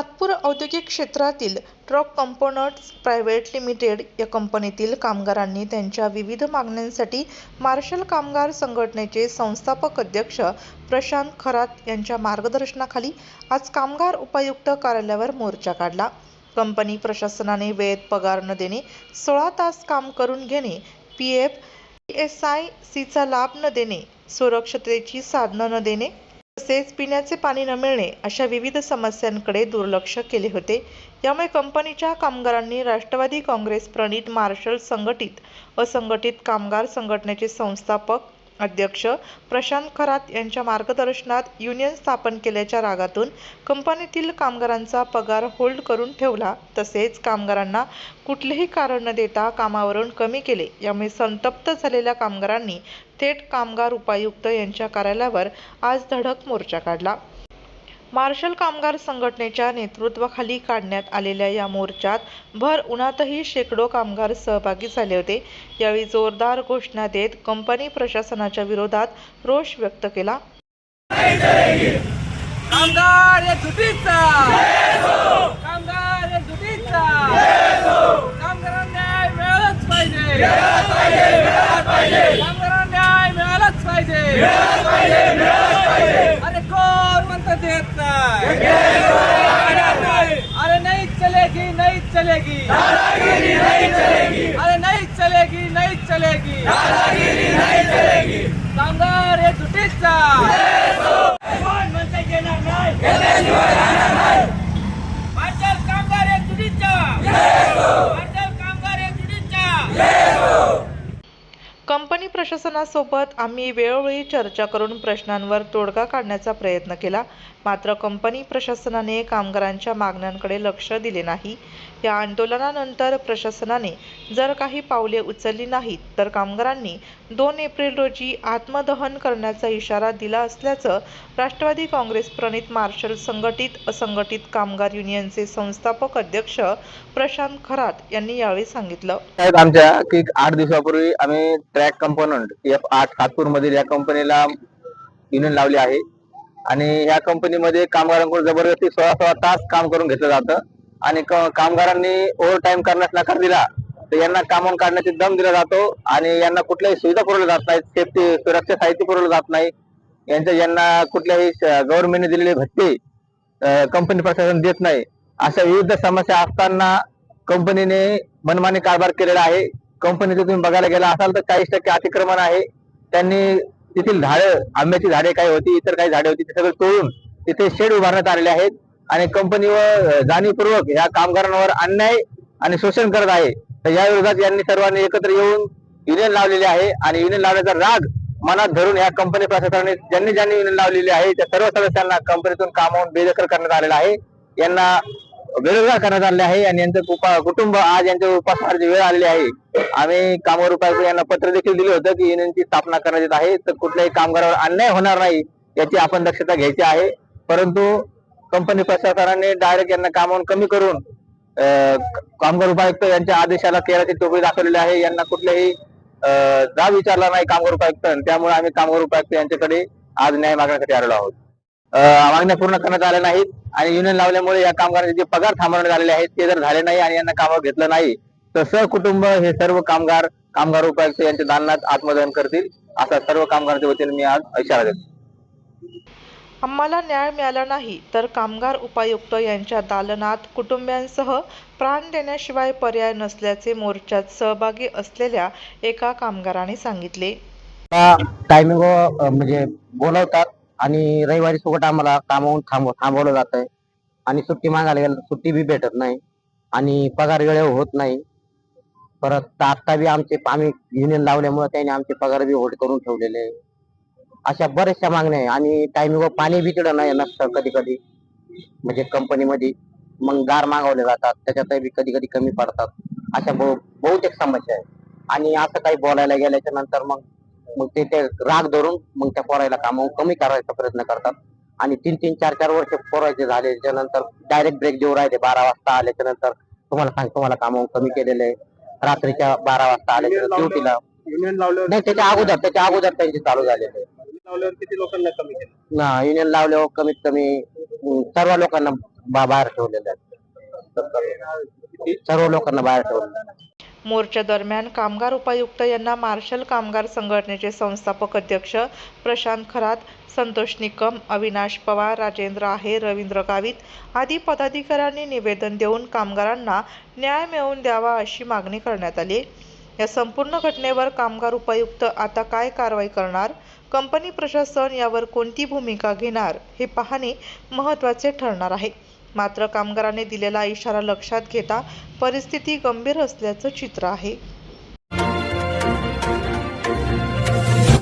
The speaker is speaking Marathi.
सातपूर औद्योगिक क्षेत्रातील ट्रक कंपोनंट्स प्रायव्हेट लिमिटेड या कंपनीतील कामगारांनी त्यांच्या विविध मागण्यांसाठी मार्शल कामगार संघटनेचे संस्थापक अध्यक्ष प्रशांत खरात यांच्या मार्गदर्शनाखाली आज कामगार उपायुक्त कार्यालयावर मोर्चा काढला. कंपनी प्रशासनाने वेळेत पगार न देणे सोळा तास काम करून घेणे पी एफ एस आय सीचा लाभ न देणे सुरक्षतेची साधनं न देणे तसेच पिण्याचे पाणी न मिळणे अशा विविध समस्यांकडे दुर्लक्ष केले होते. यामुळे कंपनीच्या कामगारांनी राष्ट्रवादी काँग्रेस प्रणित मार्शल संघटित असंघटित कामगार संघटनेचे संस्थापक अध्यक्ष प्रशांत खरात यांच्या मार्गदर्शनात युनियन स्थापन केल्याच्या रागातून कंपनीतील कामगारांचा पगार होल्ड करून ठेवला. तसेच कामगारांना कुठलेही कारण न देता कामावरून कमी केले. यामुळे संतप्त झालेल्या कामगारांनी थेट कामगार उपायुक्त यांच्या कार्यालयावर आज धडक मोर्चा काढला. मार्शल कामगार संघटनेच्या नेतृत्वाखाली काढण्यात आलेल्या या मोर्चात भर उन्हातही शेकडो कामगार सहभागी झाले होते. यावेळी जोरदार घोषणा देत कंपनी प्रशासनाच्या विरोधात रोष व्यक्त केला. कामगार कामगार या चुकीचा कामगारांना न्याय मिळालाच पाहिजे. कामगारांना न्याय मिळालाच पाहिजे अरे कोण म्हणतं देत नाही अरे नाही चलेगी नाही चलेगी. अरे नाही चलेगी नहीं चलेगी. कामगार हे चुकीचा कोण म्हणते घेणार नाही पाटील कामगार हे चुकीचा पाटील कामगार हे चुकीचा कंपनी प्रशासनासोबत आम्ही वेळोवेळी चर्चा करून प्रश्नांवर तोडगा काढण्याचा प्रयत्न केला. मात्र कंपनी प्रशासनाने कामगारांच्या मागण्यांकडे लक्ष दिले नाही. या आंदोलनानंतर प्रशासनाने जर काही पावले उचलली नाहीत तर कामगारांनी दोन एप्रिल रोजी आत्मदहन करण्याचा इशारा दिला असल्याचं राष्ट्रवादी काँग्रेस प्रणित मार्शल संघटित असंघटित कामगार युनियनचे संस्थापक अध्यक्ष प्रशांत खरात यांनी यावेळी सांगितलं. साहेब आमच्या की आठ दिवसापूर्वी आम्ही ट्रॅक कंपोनंट एफ आठ सातपूर मधील या कंपनीला युनियन लावली आहे. आणि या कंपनीमध्ये कामगारांकडून जबरदस्ती सोळा सोळा तास काम करून घेतलं जातं. आणि कामगारांनी ओव्हर टाईम करण्यास नकार दिला तर यांना कामावून काढण्याचे दम दिला जातो आणि यांना कुठल्याही सुविधा पुरवल्या जात नाहीत. सेफ्टी सुरक्षा साहित्य पुरवलं जात नाही. यांच्या यांना कुठल्याही गव्हर्नमेंटने दिलेले भत्ते कंपनी प्रशासन देत नाही. अशा विविध समस्या असताना कंपनीने मनमानी कारभार केलेला आहे. कंपनीचं तुम्ही बघायला गेला असाल तर चाळीस टक्के अतिक्रमण आहे. त्यांनी तेथील झाडं आंब्याची झाडे काही होती इतर काही झाडे होती ते सगळं तोडून तिथे शेड उभारण्यात आलेले आहेत. आणि कंपनीवर जाणीवपूर्वक या कामगारांवर अन्याय आणि शोषण करत आहे. तर या विरोधात यांनी सर्वांनी एकत्र येऊन युनियन लावलेले आहे आणि युनियन लावण्याचा राग मनात धरून या कंपनी प्रशासनाने ज्यांनी ज्यांनी युनियन लावलेली आहे त्या सर्व सदस्यांना कंपनीतून कामावून बेदखल करण्यात आलेला आहे. यांना बेरोजगार करण्यात आले आहे आणि यांचं कुटुंब आज यांच्या उपासमारची वेळ आलेली आहे. आम्ही कामगार उपायुक्त यांना पत्र देखील दिलं होतं की युनियनची स्थापना करण्यात येत आहे. तर कुठल्याही कामगारावर अन्याय होणार नाही याची आपण दक्षता घ्यायची आहे. परंतु कंपनी प्रशासनाने डायरेक्ट यांना कामावून कमी करून कामगार उपायुक्त यांच्या आदेशाला केराची टोपी दाखवलेली आहे. यांना कुठल्याही अं, जाब विचारला नाही कामगार उपायुक्त. त्यामुळे आम्ही कामगार उपायुक्त यांच्याकडे आज न्याय मागण्यासाठी आलेलो आहोत. अं, मागण्या पूर्ण करण्यात आल्या नाहीत आणि युनियन लावल्यामुळे या कामगारांचे जे पगार थांबवण्यात आलेले आहेत ते जर झाले नाही आणि यांना कामावर घेतलं नाही तर सहकुटुंब हे सर्व कामगार कामगार उपायुक्त यांच्या दालनात आत्मदान करतील. असा सर्व कामगारांच्या वतीने मी आज इशारा देतो. आम्हाला न्याय मिळाला नाही तर कामगार उपायुक्त यांच्या दालनात कुटुंबियांसह प्राण देण्याशिवाय पर्याय नसल्याचे मोर्चात सहभागी असलेल्या एका कामगाराने सांगितले. टायमिंग म्हणजे बोलवतात आणि रविवारी सोबत आम्हाला कामावून थांबवलं जात आहे आणि सुट्टी मागायला गेलं सुट्टी बी भेटत नाही आणि पगार वेळेवर होत नाही. परत आता बी आमचे आम्ही युनियन लावल्यामुळे त्यांनी आमचे पगार बी होल्ड करून ठेवलेले. आहे. अशा बऱ्याचशा मागण्या आहे. आणि टायमिंग पाणी बी तिकडं नाही नसतं कधी कधी म्हणजे कंपनीमध्ये मग गार मागवले जातात. त्याच्यात बी कधी कधी कमी पडतात. अशा बहु- बहुतेक समस्या आहे. आणि असं काही बोलायला गेल्याच्यानंतर मग मग ते ते राग धरून मग त्या पोरायला काम कमी करायचा प्रयत्न करतात. आणि तीन तीन चार चार वर्ष पोरायचे झाल्याच्यानंतर डायरेक्ट ब्रेक देऊ राहिले. बारा वाजता आल्याच्यानंतर तुम्हाला सांग तुम्हाला काम कमी केलेलं आहे रात्रीच्या बारा वाजता आल्याच्या ड्युटीला नाही त्याच्या अगोदर त्याच्या अगोदर त्यांचे चालू झालेले लावल्यावर किती लोकांना कमी केलं? ना युनियन लावल्यावर कमीत कमी अं, सर्व लोकांना बा- बाहेर ठेवलेले आहेत सर्व लोकांना बाहेर ठेवलेलं आहे. मोर्चा दरम्यान कामगार उपायुक्त यांना मार्शल कामगार संघटनेचे संस्थापक अध्यक्ष प्रशांत खरात संतोष निकम अविनाश पवार राजेंद्र आहे रवींद्र गावित आदी पदाधिकाऱ्यांनी निवेदन देऊन कामगारांना न्याय मिळवून द्यावा अशी मागणी करण्यात आली. या संपूर्ण घटनेवर कामगार उपायुक्त आता काय कारवाई करणार? कंपनी प्रशासन यावर कोणती भूमिका घेणार हे पाहणे महत्त्वाचे ठरणार आहे. मात्र कामगारांनी दिलेला इशारा लक्षात घेता परिस्थिती गंभीर असल्याचं चित्र आहे.